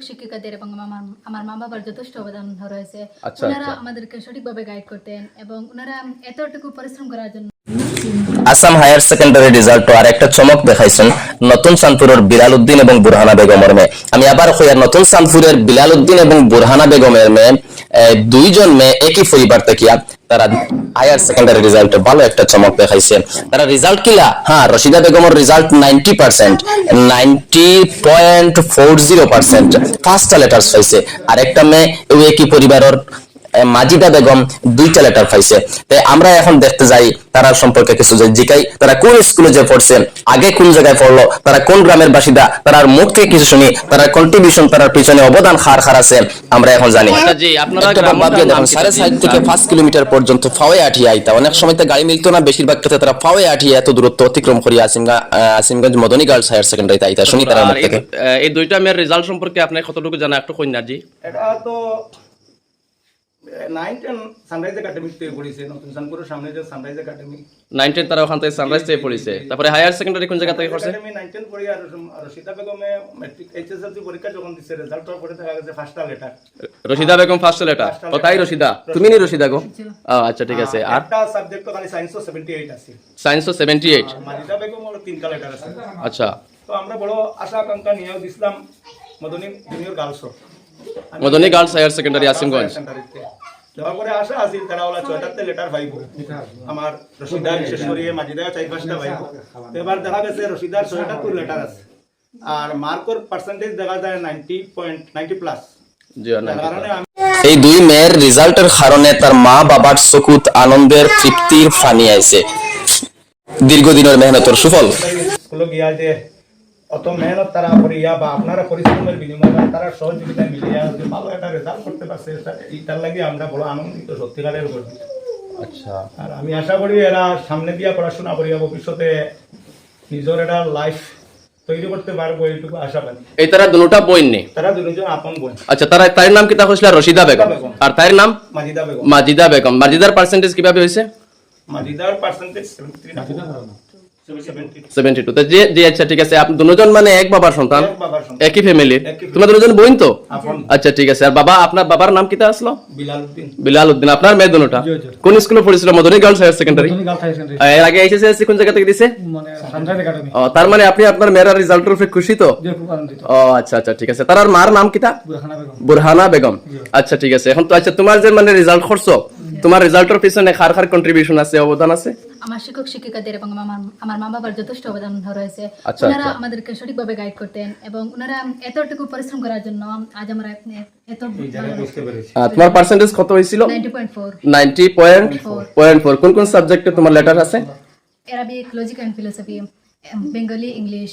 শিক্ষিকাদের এবং আমার আমার মা বাবার যথেষ্ট অবদান রয়েছে আচ্ছা, ওনারা আচ্ছা। আমাদেরকে সঠিকভাবে গাইড করতেন এবং ওনারা এতটুকু পরিশ্রম করার জন্য আসাম হায়ার সেকেন্ডারি রেজাল্ট আর একটা চমক দেখাইছেন নতুন সানপুরের বিলাল উদ্দিন এবং বুরহানা বেগমের মেয়ে। আমি আবার কইয়ার নতুন সানপুরের বিলাল উদ্দিন এবং বুরহানা বেগমের মেয়ে দুইজন মেয়ে একই পরিবার থেকে তারা হায়ার সেকেন্ডারি রেজাল্টে ভালো একটা চমক দেখাইছে। তারা রেজাল্ট কিলা? হ্যাঁ রশিদা বেগমের result ninety percent ninety point four zero percent first letters পাইছে। আর একটা মেয়ে একই পরিবারের মাজিদা বেগম দুইটা লেটার পাইছে। তাই আমরা এখন দেখতে যাই তারা সম্পর্কে কিছু যে জিকাই তারা কোন স্কুলে যে পড়ছে আগে কোন জায়গায় পড়ল তারা কোন গ্রামের বাসিন্দা তারার মুখ থেকে কিছু শুনি তারা কন্ট্রিবিউশন তার পিছনে অবদান খার খার আছে আমরা এখন জানি? সাড়ে সাত থেকে পাঁচ কিলোমিটার পর্যন্ত ফাওয়ে আঠিয়ে আইতা অনেক সময় তো গাড়ি মিলতো না বেশিরভাগ ক্ষেত্রে তারা ফাওয়ে আঠিয়ে এত দূরত্ব অতিক্রম করি আসিমগা আসিমগঞ্জ মদনী গার্লস হায়ার সেকেন্ডারিতে আইতা শুনি তারা এই- দুইটা মেয়ের রেজাল্ট সম্পর্কে আপনার কতটুকু জানা একটু কন্যা জি। এটা তো নাইন টেন সানরাইজ একাডেমি থেকে পড়েছে নতুন সানপুরের সামনে যে সানরাইজ একাডেমি নাইন টেন তারা ওখান থেকে সানরাইজ থেকে পড়েছে তারপরে হায়ার সেকেন্ডারি কোন জায়গা থেকে করছে? নাইন টেন পড়ি আর রশিদা বেগমে মেট্রিক এইচএসএলসি পরীক্ষা যখন দিচ্ছে রেজাল্ট পরে দেখা গেছে ফার্স্টটা letter Rashida Begum first letter Rashida? তুমি নি রশিদা গো? আচ্ছা। ঠিক আছে। আর? একটা সাবজেক্ট তো খালি সেভেন্টি এইট আছে। সায়েন্সও সেভেন্টি এইট আর বেগম হলো তিনটা লেটার আছে। আচ্ছা। তো আমরা বড় আশা আকাঙ্ক্ষা নিয়েও দিছিলাম Madani junior গার্লসও Madani girls higher secondary Asimganj দেওয়ার পরে আশা আছিল তারা ওলা ছয়টাতে লেটার পাইব আমার রশিদা বিশেষ করে মাজিদা চাই পাঁচটা পাইব এবার দেখা গেছে রশিদার ছয়টাত্তর লেটার আছে। আর মার্কর পার্সেন্টেজ দেখা যায় নাইনটি পয়েন্ট নাইনটি প্লাস জি আর তার 90 কারণে আমি এই দুই মেয়ের রেজাল্টের কারণে তার মা বাবার চকুত আনন্দের তৃপ্তির ফানি আইছে দীর্ঘদিনের মেহনতের সুফল। গিয়া যে অত মেহনত তারা করিয়া বা আপনারা পরিশ্রমের বিনিময় তারা সহযোগিতা মিলিয়া ভালো একটা রেজাল্ট করতে পারছে এইটার লাগে আমরা বড় আনন্দিত সত্যিকারের গর্বিত। আচ্ছা। আর আমি আশা করি এরা সামনে দিয়া পড়াশোনা করিয়া ভবিষ্যতে নিজের একটা লাইফ তৈরি করতে পারব এইটুকু আশা পাই এই তারা দুটা বই নেই তারা দুজন আপন বই আচ্ছা তারা তার নাম কি তা হইছিল বেগম। আর তার নাম? মাজিদা বেগম। মাজিদা বেগম। মাজিদার পার্সেন্টেজ কীভাবে হইছে? মাজিদার পার্সেন্টেজ 72 তো যে জি আচ্ছা ঠিক আছে আপনি দুজন মানে এক বাবার সন্তান একই ফ্যামিলি তোমরা দুজন বোন তো? আচ্ছা ঠিক আছে। আর বাবা আপনার বাবার নাম কিতা আসলো? বিলাল উদ্দিন আপনার মেয়ে দুটোটা কোন স্কুলে পড়েছিল? Madani girls higher secondary? এর আগে এইচএসসি কোন জায়গা থেকে দিছে? মানে সানরাইজ একাডেমি। ও তার মানে আপনি আপনার মেয়ের রেজাল্টের উপরে খুশি তো? ও আচ্ছা আচ্ছা ঠিক আছে। তার আর মার নাম কিতা? বুরহানা বেগম। আচ্ছা ঠিক আছে। এখন তো আচ্ছা তোমার যে মানে রেজাল্ট করছ তোমার রেজাল্টের পিছনে খার খার কন্ট্রিবিউশন আছে অবদান আছে? আমার শিক্ষক শিক্ষিকাদের এবং আমার আমার মা বাবার যথেষ্ট অবদান রয়েছে আচ্ছা, ওনারা আচ্ছা। আমাদেরকে সঠিকভাবে গাইড করতেন এবং ওনারা এতটুকু পরিশ্রম করার জন্য আজ আমরা এত- তোমার পার্সেন্টেজ কত হয়েছিল? Ninety point four ninety point point four কোন কোন সাবজেক্টে তোমার লেটার আছে? Arabic logic and philosophy Bengali English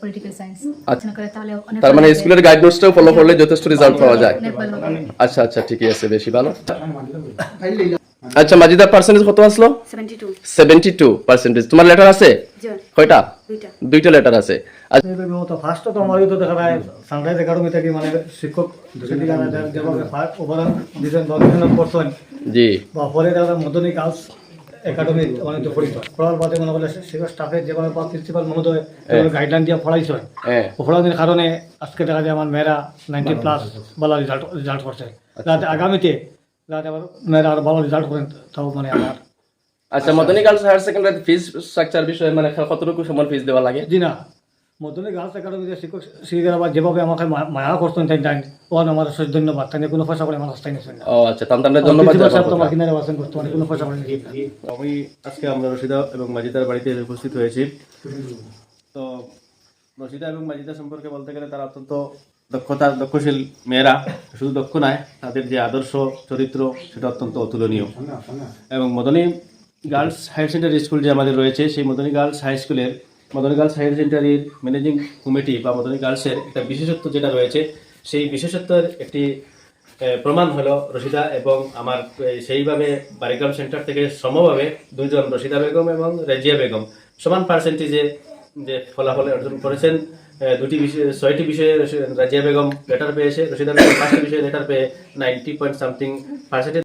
political science আলোচনা করে তাহলে অনেক তার মানে স্কুলের গাইড ফলো করলে যথেষ্ট রেজাল্ট পাওয়া যায়। আচ্ছা আচ্ছা ঠিকই আছে বেশি ভালো আচ্ছা মাজিদার পার্সেন্টেজ কত আসলো 72 সেভেন্টি টু পার্সেন্টেজ তোমার লেটার আছে কয়টা দুইটা দুইটা লেটার আছে আচ্ছা তো ফার্স্ট তো আমার তো দেখা যায় সানরাইজ একাডেমি থেকে মানে শিক্ষক যেভাবে ফার্স্ট বিভিন্ন জি বা পরে মদনী গার্লস একাডেমি মানে তো পড়িত পড়ার বাদে মনে করলে শিক্ষক স্টাফের যেভাবে বা প্রিন্সিপাল মহোদয় গাইডলাইন দিয়ে পড়াইছ হ্যাঁ। পড়ানোর কারণে আজকে দেখা যায় আমার মেয়েরা নাইনটি প্লাস ভালো রেজাল্ট রেজাল্ট করছে। যাতে আগামীতে যাতে আবার মেয়েরা আরও ভালো রেজাল্ট করেন তাও মানে আমার আচ্ছা Madani girls higher secondary fees structure বিষয়ে মানে কতটুকু সমান ফিস দেওয়া লাগে? জি না। মদনী গার্লস একাডেমিতে শিক্ষক শিক্ষিকারা বা যেভাবে আমাকে মা- মায়া করতেন তাই জানি ও আমার সে ধন্যবাদ। তাই কোনো পয়সা করে আমার হস্তায় নিয়েছেন। না ও আচ্ছা ধন্যবাদ প্রিন্সিপাল সাহেব কিনারে বাসন করতে মানে কোনো পয়সা করে নিয়ে আমি আজকে আমরা রশিদা এবং মাজিদার বাড়িতে উপস্থিত হয়েছি। তো রশিদা এবং মাজিদা সম্পর্কে বলতে গেলে তারা অত্যন্ত দক্ষতা দক্ষশীল মেয়েরা। শুধু দক্ষ নয় তাদের যে আদর্শ চরিত্র সেটা অত্যন্ত অতুলনীয়। এবং Madani girls higher secondary school যে আমাদের রয়েছে সেই মদনী গার্লস হাই স্কুলের মদনী গার্লস হায়ার সেকেন্ডারির ম্যানেজিং কমিটি বা মদনী গার্লসের একটা বিশেষত্ব যেটা রয়েছে, সেই বিশেষত্বের একটি প্রমাণ হলো রশিদা এবং আমার সেইভাবে বারিগ্রাম সেন্টার থেকে সমভাবে দুইজন রশিদা বেগম এবং রেজিয়া বেগম। সমান পার্সেন্টেজে যে ফলাফল অর্জন করেছেন দুটি বিষয়ে, ছয়টি বিষয়ে রাজিয়া বেগম লেটার পেয়েছে, রশিদা বেগম পাঁচটি বিষয়ে লেটার পেয়ে নাইনটি পয়েন্ট সামথিং পার্সেন্টেজ